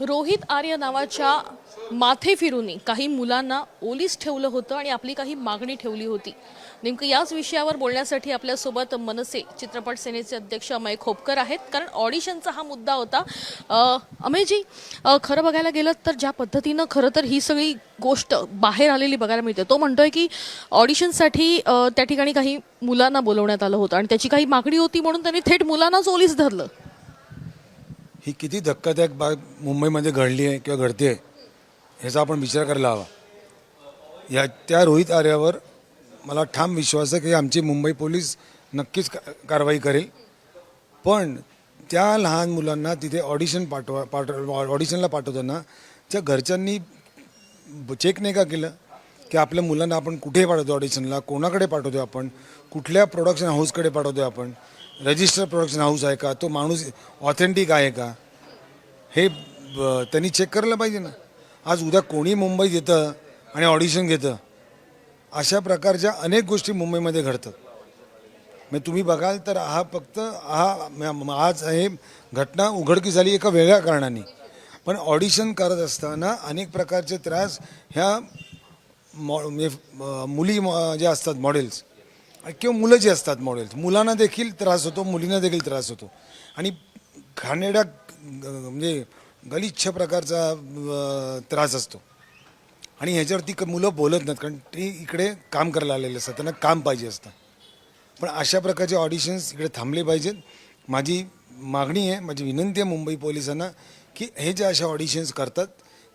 रोहित आर्य नावाच्या माथे फिरूनी काही मुलांना ओलीस ठेवलं होतं आणि आपली काही मागणी ठेवली होती. नेमकं याच विषयावर बोलण्यासाठी आपल्यासोबत मनसे चित्रपट सेनेचे अध्यक्ष अमय खोपकर आहेत. कारण ऑडिशनचा हा मुद्दा होता. अमयजी खरं बघायला गेलं तर ज्या पद्धतीनं खरं तर ही सगळी गोष्ट बाहेर आलेली बघायला मिळते. तो म्हणतोय की ऑडिशनसाठी त्या ठिकाणी काही मुलांना बोलवण्यात आलं होतं आणि त्याची काही मागणी होती म्हणून त्यांनी थेट मुलांनाच ओलीस धरलं. ही किती धक्कादायक बाब मुंबईमध्ये घडली आहे किंवा घडते आहे ह्याचा आपण विचार करायला हवा. या त्या रोहित आर्यावर मला ठाम विश्वास आहे की आमची मुंबई पोलीस नक्कीच का- कारवाई करेल. पण त्या लहान मुलांना तिथे ऑडिशन पाठवा पाठव ऑडिशनला पाठवताना त्या घरच्यांनी चेक नाही का केलं? की आपल्या मुलांना आपण कुठे पाठवतो ऑडिशनला? कोणाकडे पाठवतो आपण? कुठल्या प्रोडक्शन हाऊसकडे पाठवतो आपण? रजिस्टर प्रोडक्शन हाऊस आहे का? तो माणूस ऑथेंटिक आहे का? हे त्यांनी चेक करायला पाहिजे ना. आज उद्या कोणी मुंबईत येतं आणि ऑडिशन घेतं अशा प्रकारच्या अनेक गोष्टी मुंबईमध्ये घडतात. मग तुम्ही बघाल तर हा फक्त हा आज हे घटना उघडकी झाली एका वेगळ्या कारणाने. पण ऑडिशन करत असताना अनेक प्रकारचे त्रास ह्या मॉ मुली ज्या असतात मॉडेल्स किंवा मुलं जी असतात मॉडेल्स मुलांना देखील त्रास होतो मुलींना देखील त्रास होतो. आणि घाणेड्या ग- म्हणजे गलिच्छ प्रकारचा त्रास असतो. आणि ह्याच्यावरती क- मुलं बोलत नाहीत कारण ते इकडे काम करायला आलेले असतात त्यांना काम पाहिजे असतं. पण अशा प्रकारचे ऑडिशन्स इकडे थांबले पाहिजेत. माझी मागणी आहे माझी विनंती आहे मुंबई पोलिसांना की हे जे अशा ऑडिशन्स करतात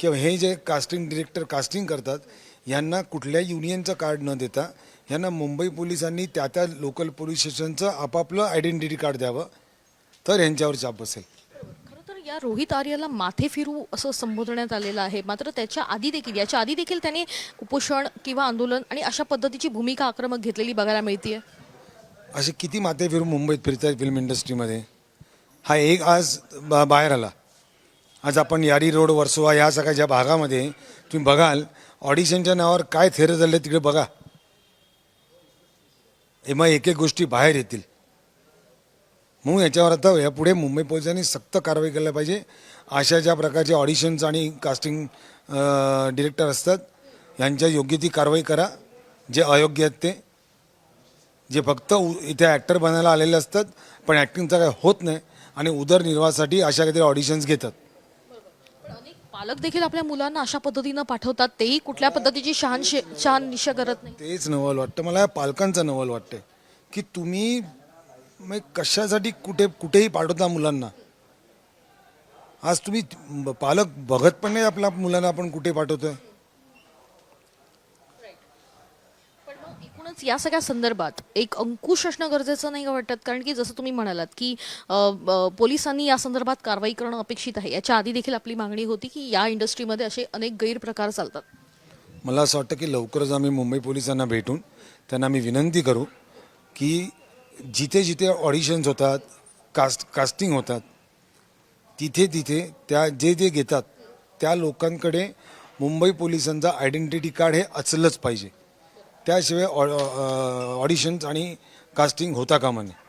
किंवा हे जे कास्टिंग डिरेक्टर कास्टिंग करतात यांना कुठल्या युनियनचं कार्ड न देता यांना मुंबई पोलिसांनी त्या त्या लोकल पोलीस स्टेशनचं आपापलं आयडेंटिटी कार्ड द्यावं तर यांच्यावर चाप बसेल. खरं तर या रोहित आर्याला माथे फिरू असं संबोधण्यात आलेलं आहे. मात्र त्याच्या आधी देखील याच्या आधी देखील त्याने उपोषण किंवा आंदोलन आणि अशा पद्धतीची भूमिका आक्रमक घेतलेली बघायला मिळतीये. असे किती माते फिरून मुंबईत फिरत आहेत फिल्म इंडस्ट्रीमध्ये हा एक आज बा बाहेर आला. आज आपण यारी रोड वर्सोवा या सगळ्या ज्या भागामध्ये तुम्ही बघाल ऑडिशनच्या नावावर काय थेरं चालले तिकडे बघा. मग एक एक गोष्टी बाहेर येतील. म्हणून याच्यावर आता यापुढे मुंबई पोलिसांनी सक्त कारवाई केल्या पाहिजे. अशा ज्या प्रकारचे ऑडिशन्स आणि कास्टिंग डिरेक्टर असतात यांच्या योग्य ती कारवाई करा. जे अयोग्य आहेत ते. जे फक्त उ- इथे ॲक्टर बनायला आलेले असतात पण ॲक्टिंगचा काय होत नाही आणि उदरनिर्वाहासाठी अशा काहीतरी ऑडिशन्स घेतात. पालक देखील आपल्या मुलांना अशा पद्धतीनं पाठवतात तेही कुठल्या पद्धतीची शहानशे शहानिशा करत नाही? तेच नवल वाटतं. मला या पालकांचं नवल वाटतं की तुम्ही मग कशासाठी कुठे कुठेही पाठवता मुलांना? आज तुम्ही पालक बघत पण नाही आपल्या मुलांना आपण कुठे पाठवतोय? म्हणूनच या सगळ्या संदर्भात एक अंकुश असणं गरजेचं नाही का वाटत? कारण की जसं तुम्ही म्हणालात की पोलिसांनी या संदर्भात कारवाई करणं अपेक्षित आहे. याच्या आधी देखील आपली मागणी होती की या इंडस्ट्रीमध्ये असे अनेक गैरप्रकार चालतात. मला असं वाटतं की लवकरच आम्ही मुंबई पोलिसांना भेटून त्यांना आम्ही विनंती करू की जिथे जिथे ऑडिशन्स होतात कास्ट कास्टिंग होतात तिथे तिथे त्या जे जे घेतात त्या लोकांकडे मुंबई पोलिसांचा आयडेंटिटी कार्ड हे असलंच पाहिजे. त्याशिवाय ऑडिशन्स आणि कास्टिंग होता कामा नये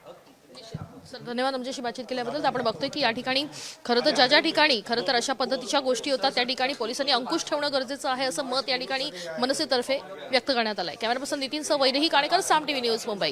सर धन्यवाद आमच्याशी बातचीत केल्याबद्दल. आपण बघतोय की या ठिकाणी खरं तर ज्या ज्या ठिकाणी खरं तर अशा पद्धतीच्या गोष्टी होतात त्या ठिकाणी पोलिसांनी अंकुश ठेवणं गरजेचं आहे असं मत या ठिकाणी मनसेतर्फे व्यक्त करण्यात आलं आहे कॅमेरा पर्सन नितीन सह वैदेही काणेकर साम टीव्ही न्यूज मुंबई.